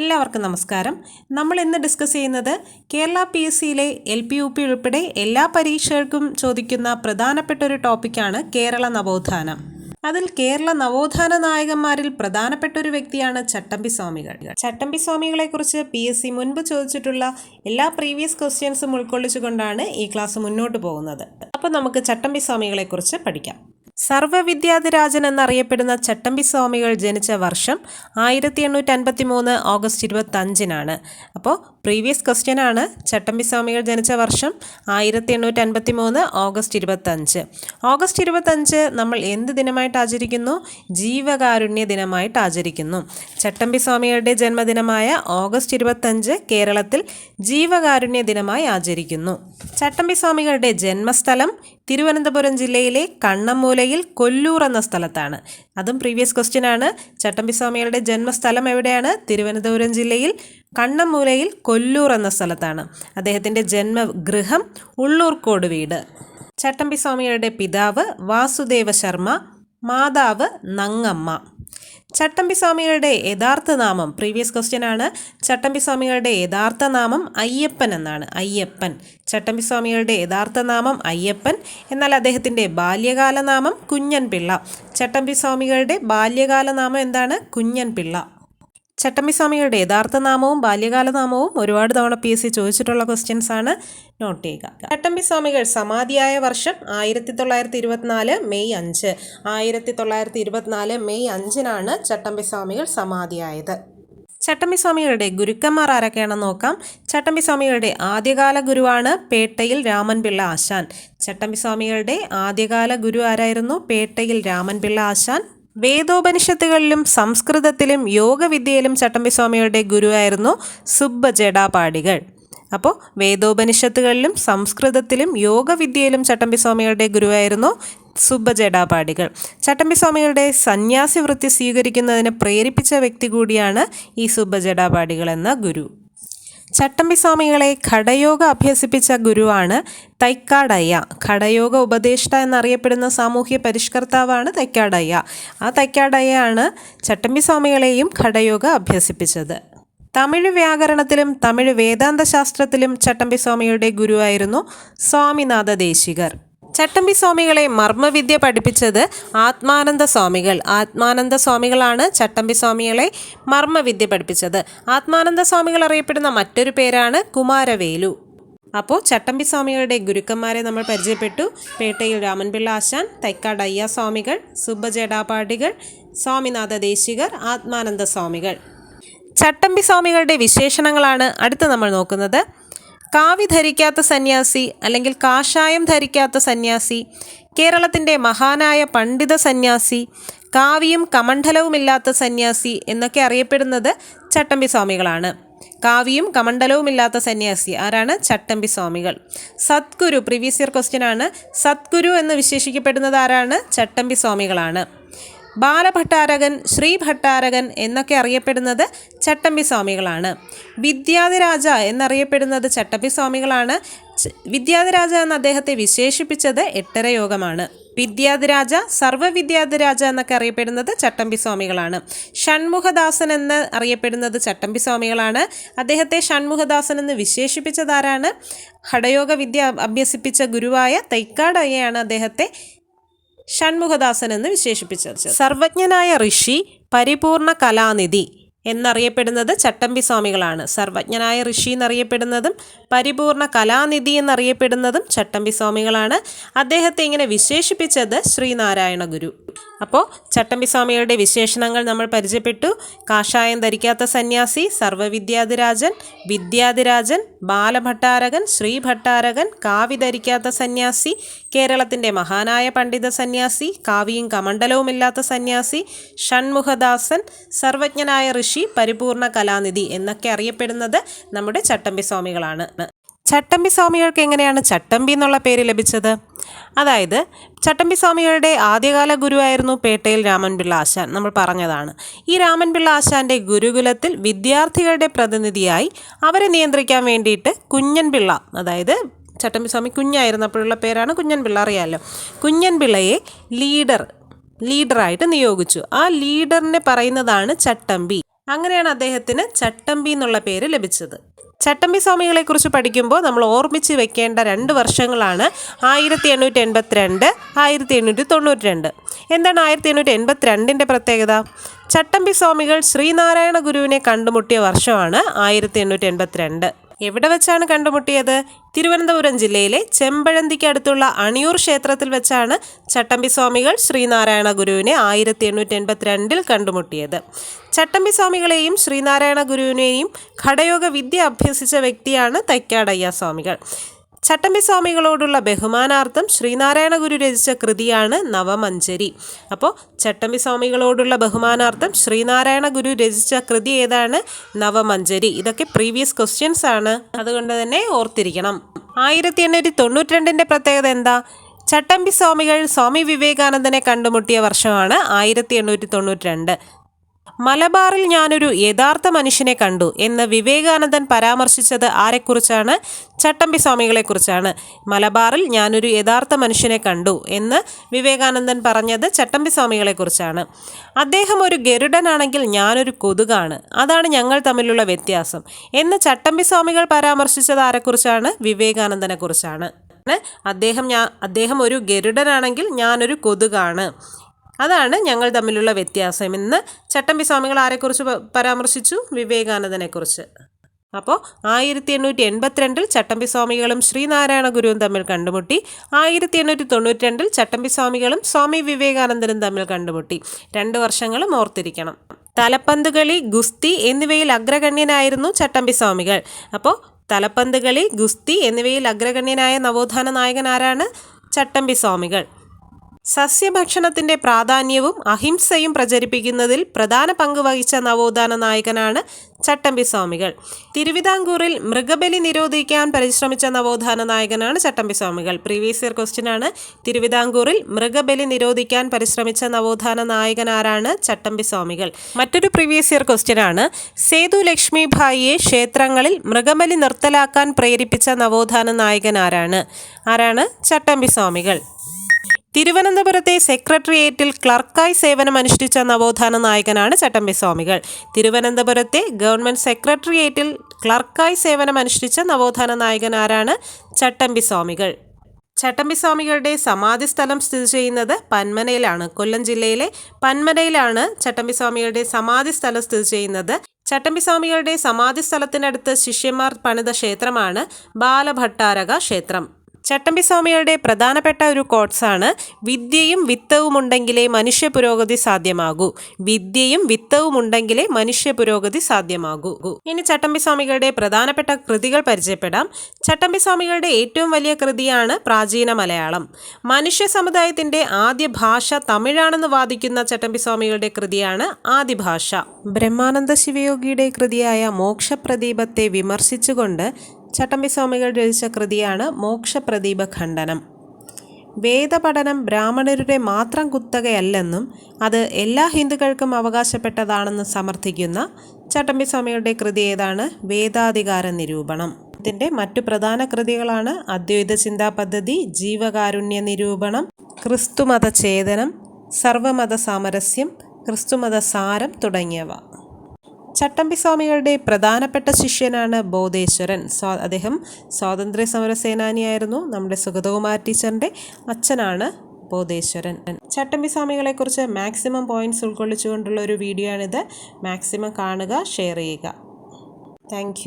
എല്ലാവർക്കും നമസ്കാരം. നമ്മൾ ഇന്ന് ഡിസ്കസ് ചെയ്യുന്നത് കേരള പി എസ് സിയിലെ എൽ പി യു പി ഉൾപ്പെടെ എല്ലാ പരീക്ഷകൾക്കും ചോദിക്കുന്ന പ്രധാനപ്പെട്ട ഒരു ടോപ്പിക്കാണ് കേരള നവോത്ഥാനം. അതിൽ കേരള നവോത്ഥാന നായകന്മാരിൽ പ്രധാനപ്പെട്ട ഒരു വ്യക്തിയാണ് ചട്ടമ്പി സ്വാമികൾ. ചട്ടമ്പി സ്വാമികളെ കുറിച്ച് പി എസ് സി മുൻപ് ചോദിച്ചിട്ടുള്ള എല്ലാ പ്രീവിയസ് ക്വസ്റ്റ്യൻസും ഉൾക്കൊള്ളിച്ചുകൊണ്ടാണ് ഈ ക്ലാസ് മുന്നോട്ട് പോകുന്നത്. അപ്പോൾ നമുക്ക് ചട്ടമ്പി സ്വാമികളെ കുറിച്ച് പഠിക്കാം. സർവവിദ്യാധിരാജൻ എന്നറിയപ്പെടുന്ന ചട്ടമ്പി സ്വാമികൾ ജനിച്ച വർഷം ആയിരത്തി എണ്ണൂറ്റി അൻപത്തി മൂന്ന് ഓഗസ്റ്റ് ഇരുപത്തഞ്ചിനാണ്. അപ്പോൾ പ്രീവിയസ് ക്വസ്റ്റ്യൻ ആണ്. ചട്ടമ്പി സ്വാമികൾ ജനിച്ച വർഷം ആയിരത്തി എണ്ണൂറ്റി അൻപത്തി മൂന്ന് ഓഗസ്റ്റ് ഇരുപത്തഞ്ച്. ഓഗസ്റ്റ് ഇരുപത്തഞ്ച് നമ്മൾ എന്ത് ദിനമായിട്ട് ആചരിക്കുന്നു? ജീവകാരുണ്യ ദിനമായിട്ട് ആചരിക്കുന്നു. ചട്ടമ്പി സ്വാമികളുടെ ജന്മദിനമായ ഓഗസ്റ്റ് ഇരുപത്തഞ്ച് കേരളത്തിൽ ജീവകാരുണ്യ ദിനമായി ആചരിക്കുന്നു. ചട്ടമ്പി സ്വാമികളുടെ ജന്മസ്ഥലം തിരുവനന്തപുരം ജില്ലയിലെ കണ്ണമ്മൂലയിൽ കൊല്ലൂർ എന്ന സ്ഥലത്താണ്. അതും പ്രീവിയസ് ക്വസ്റ്റ്യൻ ആണ്. ചട്ടമ്പി സ്വാമികളുടെ ജന്മസ്ഥലം എവിടെയാണ്? തിരുവനന്തപുരം ജില്ലയിൽ കണ്ണമ്മൂലയിൽ കൊല്ലൂർ എന്ന സ്ഥലത്താണ്. അദ്ദേഹത്തിന്റെ ജന്മഗൃഹം ഉള്ളൂർക്കോട് വീട്. ചട്ടമ്പി സ്വാമികളുടെ പിതാവ് വാസുദേവ ശർമ്മ മാതാവ് നങ്ങമ്മ. ചട്ടമ്പി സ്വാമികളുടെ യഥാർത്ഥ നാമം പ്രീവിയസ് ക്വസ്റ്റ്യൻ ആണ്. ചട്ടമ്പി സ്വാമികളുടെ യഥാർത്ഥ നാമം അയ്യപ്പൻ എന്നാണ്. അയ്യപ്പൻ. ചട്ടമ്പി സ്വാമികളുടെ യഥാർത്ഥ നാമം അയ്യപ്പൻ. എന്നാൽ അദ്ദേഹത്തിന്റെ ബാല്യകാല നാമം കുഞ്ഞൻ പിള്ള ചട്ടമ്പി സ്വാമികളുടെ ബാല്യകാല നാമം എന്താണ്? കുഞ്ഞൻ പിള്ള ചട്ടമ്പി സ്വാമികളുടെ യഥാർത്ഥ നാമവും ബാല്യകാല നാമവും ഒരുപാട് തവണ പി എസ് സി ചോദിച്ചിട്ടുള്ള ക്വസ്റ്റ്യൻസ് ആണ്. നോട്ട് ചെയ്യുക. ചട്ടമ്പിസ്വാമികൾ സമാധിയായ വർഷം ആയിരത്തി തൊള്ളായിരത്തി ഇരുപത്തിനാല് മെയ് അഞ്ച്. ആയിരത്തി തൊള്ളായിരത്തി ഇരുപത്തിനാല് മെയ് അഞ്ചിനാണ് ചട്ടമ്പിസ്വാമികൾ സമാധിയായത്. ചട്ടമ്പിസ്വാമികളുടെ ഗുരുക്കന്മാർ ആരൊക്കെയാണെന്ന് നോക്കാം. ചട്ടമ്പിസ്വാമികളുടെ ആദ്യകാല ഗുരുവാണ് പേട്ടയിൽ രാമൻപിള്ള ആശാൻ. ചട്ടമ്പിസ്വാമികളുടെ ആദ്യകാല ഗുരു ആരായിരുന്നു? പേട്ടയിൽ രാമൻപിള്ള ആശാൻ. വേദോപനിഷത്തുകളിലും സംസ്കൃതത്തിലും യോഗവിദ്യയിലും ചട്ടമ്പി സ്വാമിയുടെ ഗുരുവായിരുന്നു സുബ്ബജടാപാടികൾ. അപ്പോൾ വേദോപനിഷത്തുകളിലും സംസ്കൃതത്തിലും യോഗവിദ്യയിലും ചട്ടമ്പിസ്വാമികളുടെ ഗുരുവായിരുന്നു സുബ്ബജടാപാടികൾ. ചട്ടമ്പിസ്വാമികളുടെ ചട്ടമ്പി സ്വാമികളുടെ സന്യാസി വൃത്തി സ്വീകരിക്കുന്നതിന് പ്രേരിപ്പിച്ച വ്യക്തി കൂടിയാണ് ഈ സുബ്ബജടാപാടികൾ എന്ന ഗുരു. ചട്ടമ്പി സ്വാമികളെ ഘടയോഗ അഭ്യസിപ്പിച്ച ഗുരുവാണ് തൈക്കാടയ്യ. ഘടയോഗ ഉപദേഷ്ട എന്നറിയപ്പെടുന്ന സാമൂഹ്യ പരിഷ്കർത്താവാണ് തൈക്കാടയ്യ. ആ തൈക്കാടയ്യാണ് ചട്ടമ്പി സ്വാമികളെയും ഘടയോഗ അഭ്യസിപ്പിച്ചത്. തമിഴ് വ്യാകരണത്തിലും തമിഴ് വേദാന്ത ശാസ്ത്രത്തിലും ചട്ടമ്പി സ്വാമിയുടെ ഗുരുവായിരുന്നു സ്വാമിനാഥ ദേശികർ. ചട്ടമ്പി സ്വാമികളെ മർമ്മവിദ്യ പഠിപ്പിച്ചത് ആത്മാനന്ദ സ്വാമികൾ. ആത്മാനന്ദ സ്വാമികളാണ് ചട്ടമ്പി സ്വാമികളെ മർമ്മവിദ്യ പഠിപ്പിച്ചത്. ആത്മാനന്ദ സ്വാമികൾ അറിയപ്പെടുന്ന മറ്റൊരു പേരാണ് കുമാരവേലു. അപ്പോൾ ചട്ടമ്പി സ്വാമികളുടെ ഗുരുക്കന്മാരെ നമ്മൾ പരിചയപ്പെട്ടു. പേട്ടയിൽ രാമൻപിള്ള ആശാൻ തൈക്കാട് അയ്യ സ്വാമികൾ സുബ്ബജേടാപാടികൾ സ്വാമിനാഥ ദേശികർ ആത്മാനന്ദ സ്വാമികൾ. ചട്ടമ്പി സ്വാമികളുടെ വിശേഷണങ്ങളാണ് അടുത്ത് നമ്മൾ നോക്കുന്നത്. കാവി ധരിക്കാത്ത സന്യാസി അല്ലെങ്കിൽ കാഷായം ധരിക്കാത്ത സന്യാസി കേരളത്തിന്റെ മഹാനായ പണ്ഡിത സന്യാസി കാവിയും കമണ്ഡലവുമില്ലാത്ത സന്യാസി എന്നൊക്കെ അറിയപ്പെടുന്നത് ചട്ടമ്പി സ്വാമികളാണ്. കാവിയും കമണ്ഡലവുമില്ലാത്ത സന്യാസി ആരാണ്? ചട്ടമ്പി സ്വാമികൾ. സദ്ഗുരു പ്രീവിയസ് ഇയർ ക്വസ്റ്റ്യൻ ആണ്. സദ്ഗുരു എന്ന് വിശേഷിക്കപ്പെടുന്നത് ആരാണ്? ചട്ടമ്പി സ്വാമികളാണ്. ബാലഭട്ടാരകൻ ശ്രീ ഭട്ടാരകൻ എന്നൊക്കെ അറിയപ്പെടുന്നത് ചട്ടമ്പി സ്വാമികളാണ് വിദ്യാധിരാജ എന്നറിയപ്പെടുന്നത് ചട്ടമ്പി സ്വാമികളാണ് വിദ്യാധിരാജ എന്ന് അദ്ദേഹത്തെ വിശേഷിപ്പിച്ചത് എട്ടര യോഗമാണ് വിദ്യാധിരാജ സർവവിദ്യാധിരാജ എന്നൊക്കെ അറിയപ്പെടുന്നത് ചട്ടമ്പി സ്വാമികളാണ് ഷൺമുഖദാസൻ എന്ന് അറിയപ്പെടുന്നത് ചട്ടമ്പി സ്വാമികളാണ് അദ്ദേഹത്തെ ഷൺമുഖദാസൻ എന്ന് വിശേഷിപ്പിച്ചതാരാണ് ഹടയോഗ വിദ്യ അഭ്യസിപ്പിച്ച ഗുരുവായ തൈക്കാടയ്യയാണ് അദ്ദേഹത്തെ ഷൺമുഖദാസൻ എന്ന് വിശേഷിപ്പിച്ചത്. സർവജ്ഞനായ ഋഷി പരിപൂർണ കലാനിധി എന്നറിയപ്പെടുന്നത് ചട്ടമ്പി സ്വാമികളാണ്. സർവജ്ഞനായ ഋഷി എന്നറിയപ്പെടുന്നതും പരിപൂർണ കലാനിധി എന്നറിയപ്പെടുന്നതും ചട്ടമ്പി സ്വാമികളാണ്. അദ്ദേഹത്തെ ഇങ്ങനെ വിശേഷിപ്പിച്ചത് ശ്രീനാരായണ ഗുരു. അപ്പോൾ ചട്ടമ്പി സ്വാമികളുടെ വിശേഷണങ്ങൾ നമ്മൾ പരിചയപ്പെട്ടു. കാഷായം ധരിക്കാത്ത സന്യാസി സർവവിദ്യാധിരാജൻ വിദ്യാധിരാജൻ ബാലഭട്ടാരകൻ ശ്രീഭട്ടാരകൻ കാവി ധരിക്കാത്ത സന്യാസി കേരളത്തിന്റെ മഹാനായ പണ്ഡിത സന്യാസി കാവിയും കമണ്ഡലവുമില്ലാത്ത സന്യാസി ഷൺമുഖദാസൻ സർവജ്ഞനായ ഋഷി പരിപൂർണ കലാനിധി എന്നൊക്കെ അറിയപ്പെടുന്നത് നമ്മുടെ ചട്ടമ്പി സ്വാമികളാണ്. ചട്ടമ്പി സ്വാമികൾക്ക് എങ്ങനെയാണ് ചട്ടമ്പി എന്നുള്ള പേര് ലഭിച്ചത്? അതായത് ചട്ടമ്പി സ്വാമികളുടെ ആദ്യകാല ഗുരുവായിരുന്നു പേട്ടയിൽ രാമൻപിള്ള ആശാൻ. നമ്മൾ പറഞ്ഞതാണ് ഈ രാമൻപിള്ള ആശാന്റെ ഗുരുകുലത്തിൽ വിദ്യാർത്ഥികളുടെ പ്രതിനിധിയായി അവരെ നിയന്ത്രിക്കാൻ വേണ്ടിയിട്ട് കുഞ്ഞൻപിള്ള അതായത് ചട്ടമ്പി സ്വാമി കുഞ്ഞായിരുന്നപ്പോഴുള്ള പേരാണ് കുഞ്ഞൻ പിള്ള അറിയാമല്ലോ കുഞ്ഞൻ പിള്ളയെ ലീഡർ ലീഡറായിട്ട് നിയോഗിച്ചു. ആ ലീഡറിനെ പറയുന്നതാണ് ചട്ടമ്പി. അങ്ങനെയാണ് അദ്ദേഹത്തിന് ചട്ടമ്പി എന്നുള്ള പേര് ലഭിച്ചത്. ചട്ടമ്പി സ്വാമികളെക്കുറിച്ച് പഠിക്കുമ്പോൾ നമ്മൾ ഓർമ്മിച്ച് വെക്കേണ്ട രണ്ട് വർഷങ്ങളാണ് ആയിരത്തി എണ്ണൂറ്റി എൺപത്തിരണ്ട് ആയിരത്തി എണ്ണൂറ്റി തൊണ്ണൂറ്റി രണ്ട് എന്താണ് ആയിരത്തി എണ്ണൂറ്റി എൺപത്തിരണ്ടിന്റെ പ്രത്യേകത? ചട്ടമ്പി സ്വാമികൾ ശ്രീനാരായണ ഗുരുവിനെ കണ്ടുമുട്ടിയ വർഷമാണ് ആയിരത്തി എണ്ണൂറ്റി എൺപത്തിരണ്ട് എവിടെ വെച്ചാണ് കണ്ടുമുട്ടിയത്? തിരുവനന്തപുരം ജില്ലയിലെ ചെമ്പഴന്തിക്ക് അടുത്തുള്ള അണിയൂർ ക്ഷേത്രത്തിൽ വെച്ചാണ് ചട്ടമ്പി സ്വാമികൾ ശ്രീനാരായണ ഗുരുവിനെ ആയിരത്തി എണ്ണൂറ്റി എൺപത്തിരണ്ടിൽ കണ്ടുമുട്ടിയത്. ചട്ടമ്പി സ്വാമികളെയും ശ്രീനാരായണ ഗുരുവിനെയും ഘടയോഗ വിദ്യ അഭ്യസിച്ച വ്യക്തിയാണ് തൈക്കാടയ്യ സ്വാമികൾ. ചട്ടമ്പി സ്വാമികളോടുള്ള ബഹുമാനാർത്ഥം ശ്രീനാരായണ ഗുരു രചിച്ച കൃതിയാണ് നവമഞ്ചരി. അപ്പോൾ ചട്ടമ്പി സ്വാമികളോടുള്ള ബഹുമാനാർത്ഥം ശ്രീനാരായണ ഗുരു രചിച്ച കൃതി ഏതാണ്? നവമഞ്ചരി. ഇതൊക്കെ പ്രീവിയസ് ക്വസ്റ്റ്യൻസ് ആണ്. അതുകൊണ്ട് തന്നെ ഓർത്തിരിക്കണം. ആയിരത്തി എണ്ണൂറ്റി തൊണ്ണൂറ്റി രണ്ടിന്റെ പ്രത്യേകത എന്താ? ചട്ടമ്പി സ്വാമികൾ സ്വാമി വിവേകാനന്ദനെ കണ്ടുമുട്ടിയ വർഷമാണ് ആയിരത്തി എണ്ണൂറ്റി തൊണ്ണൂറ്റി രണ്ട് മലബാറിൽ ഞാനൊരു യഥാർത്ഥ മനുഷ്യനെ കണ്ടു എന്ന് വിവേകാനന്ദൻ പരാമർശിച്ചത് ആരെക്കുറിച്ചാണ്? ചട്ടമ്പി സ്വാമികളെക്കുറിച്ചാണ്. മലബാറിൽ ഞാനൊരു യഥാർത്ഥ മനുഷ്യനെ കണ്ടു എന്ന് വിവേകാനന്ദൻ പറഞ്ഞത് ചട്ടമ്പി സ്വാമികളെക്കുറിച്ചാണ്. അദ്ദേഹം ഒരു ഗരുഡനാണെങ്കിൽ ഞാനൊരു കൊതുകാണ്. അതാണ് ഞങ്ങൾ തമ്മിലുള്ള വ്യത്യാസം. എന്ന് ചട്ടമ്പി സ്വാമികൾ പരാമർശിച്ചത് ആരെക്കുറിച്ചാണ്? വിവേകാനന്ദനെക്കുറിച്ചാണ്. അദ്ദേഹം ഞാൻ അദ്ദേഹം ഒരു ഗരുഡനാണെങ്കിൽ ഞാനൊരു കൊതുകാണ്. അതാണ് ഞങ്ങൾ തമ്മിലുള്ള വ്യത്യാസം. ഇന്ന് ചട്ടമ്പി സ്വാമികൾ ആരെക്കുറിച്ച് പരാമർശിച്ചു? വിവേകാനന്ദനെക്കുറിച്ച്. അപ്പോൾ ആയിരത്തി എണ്ണൂറ്റി എൺപത്തിരണ്ടിൽ ചട്ടമ്പി സ്വാമികളും ശ്രീനാരായണ ഗുരുവും തമ്മിൽ കണ്ടുമുട്ടി. ആയിരത്തി എണ്ണൂറ്റി തൊണ്ണൂറ്റി രണ്ടിൽ ചട്ടമ്പി സ്വാമികളും സ്വാമി വിവേകാനന്ദനും തമ്മിൽ കണ്ടുമുട്ടി. രണ്ട് വർഷങ്ങളും ഓർത്തിരിക്കണം. തലപ്പന്ത് കളി ഗുസ്തി എന്നിവയിൽ അഗ്രഗണ്യനായിരുന്നു ചട്ടമ്പി സ്വാമികൾ. അപ്പോൾ തലപ്പന്ത് കളി ഗുസ്തി എന്നിവയിൽ അഗ്രഗണ്യനായ നവോത്ഥാന നായകൻ ആരാണ് ചട്ടമ്പി സ്വാമികൾ. സസ്യഭക്ഷണത്തിന്റെ പ്രാധാന്യവും അഹിംസയും പ്രചരിപ്പിക്കുന്നതിൽ പ്രധാന പങ്ക് വഹിച്ച നവോത്ഥാന നായകനാണ് ചട്ടമ്പി സ്വാമികൾ. തിരുവിതാംകൂറിൽ മൃഗബലി നിരോധിക്കാൻ പരിശ്രമിച്ച നവോത്ഥാന നായകനാണ് ചട്ടമ്പി സ്വാമികൾ. പ്രീവിയസ് ഇയർ ക്വസ്റ്റ്യൻ ആണ്. തിരുവിതാംകൂറിൽ മൃഗബലി നിരോധിക്കാൻ പരിശ്രമിച്ച നവോത്ഥാന നായകൻ ആരാണ്? ചട്ടമ്പി സ്വാമികൾ. മറ്റൊരു പ്രീവിയസ് ഇയർ ക്വസ്റ്റ്യൻ ആണ്. സേതു ലക്ഷ്മിഭായിയെ ക്ഷേത്രങ്ങളിൽ മൃഗബലി നിർത്തലാക്കാൻ പ്രേരിപ്പിച്ച നവോത്ഥാന നായകൻ ആരാണ്? ആരാണ്? ചട്ടമ്പി സ്വാമികൾ. തിരുവനന്തപുരത്തെ സെക്രട്ടേറിയറ്റിൽ ക്ലർക്കായി സേവനമനുഷ്ഠിച്ച നവോത്ഥാന നായകനാണ് ചട്ടമ്പി സ്വാമികൾ തിരുവനന്തപുരത്തെ ഗവൺമെന്റ് സെക്രട്ടേറിയറ്റിൽ ക്ലർക്കായി സേവനമനുഷ്ഠിച്ച നവോത്ഥാന നായകൻ ആരാണ്? ചട്ടമ്പി സ്വാമികൾ ചട്ടമ്പി സ്വാമികളുടെ സമാധി സ്ഥലം സ്ഥിതി ചെയ്യുന്നത് പന്മനയിലാണ്. കൊല്ലം ജില്ലയിലെ പന്മനയിലാണ് ചട്ടമ്പി സ്വാമികളുടെ സമാധി സ്ഥലം സ്ഥിതി ചെയ്യുന്നത്. ചട്ടമ്പി സ്വാമികളുടെ സമാധി സ്ഥലത്തിനടുത്ത് ശിഷ്യന്മാർ പണിത ക്ഷേത്രമാണ് ബാലഭട്ടാരക ക്ഷേത്രം. ചട്ടമ്പി സ്വാമികളുടെ പ്രധാനപ്പെട്ട ഒരു കോട്സാണ് വിദ്യയും വിത്തവും ഉണ്ടെങ്കിലേ മനുഷ്യ പുരോഗതി സാധ്യമാകൂ. വിദ്യയും വിത്തവും ഉണ്ടെങ്കിലേ മനുഷ്യ പുരോഗതി സാധ്യമാകൂ. ഇനി ചട്ടമ്പി സ്വാമികളുടെ പ്രധാനപ്പെട്ട കൃതികൾ പരിചയപ്പെടാം. ചട്ടമ്പി സ്വാമികളുടെ ഏറ്റവും വലിയ കൃതിയാണ് പ്രാചീന മലയാളം. മനുഷ്യ സമുദായത്തിന്റെ ആദ്യ ഭാഷ തമിഴാണെന്ന് വാദിക്കുന്ന ചട്ടമ്പി സ്വാമികളുടെ കൃതിയാണ് ആദ്യ ആദിഭാഷ. ബ്രഹ്മാനന്ദ ശിവയോഗിയുടെ കൃതിയായ മോക്ഷപ്രദീപത്തെ വിമർശിച്ചുകൊണ്ട് ചട്ടമ്പി സ്വാമികൾ രചിച്ച കൃതിയാണ് മോക്ഷപ്രദീപ ഖണ്ഡനം വേദപഠനം ബ്രാഹ്മണരുടെ മാത്രം കുത്തകയല്ലെന്നും അത് എല്ലാ ഹിന്ദുക്കൾക്കും അവകാശപ്പെട്ടതാണെന്ന് സമർത്ഥിക്കുന്ന ചട്ടമ്പി സ്വാമികളുടെ കൃതി ഏതാണ്? വേദാധികാര നിരൂപണം. ഇതിന്റെ മറ്റു പ്രധാന കൃതികളാണ് അദ്വൈത ചിന്താ പദ്ധതി ജീവകാരുണ്യ നിരൂപണം ക്രിസ്തുമത ചേതനം സർവമത സാമരസ്യം ക്രിസ്തുമത സാരം തുടങ്ങിയവ. ചട്ടമ്പി സ്വാമികളുടെ പ്രധാനപ്പെട്ട ശിഷ്യനാണ് ബോധേശ്വരൻ. സ്വാ അദ്ദേഹം സ്വാതന്ത്ര്യ സമര സേനാനിയായിരുന്നു നമ്മുടെ സുഗതകുമാർ ടീച്ചറിന്റെ അച്ഛനാണ് ബോധേശ്വരൻ. ചട്ടമ്പി സ്വാമികളെക്കുറിച്ച് മാക്സിമം പോയിന്റ്സ് ഉൾക്കൊള്ളിച്ചുകൊണ്ടുള്ള ഒരു വീഡിയോ ആണിത് മാക്സിമം കാണുക ഷെയർ ചെയ്യുക. താങ്ക്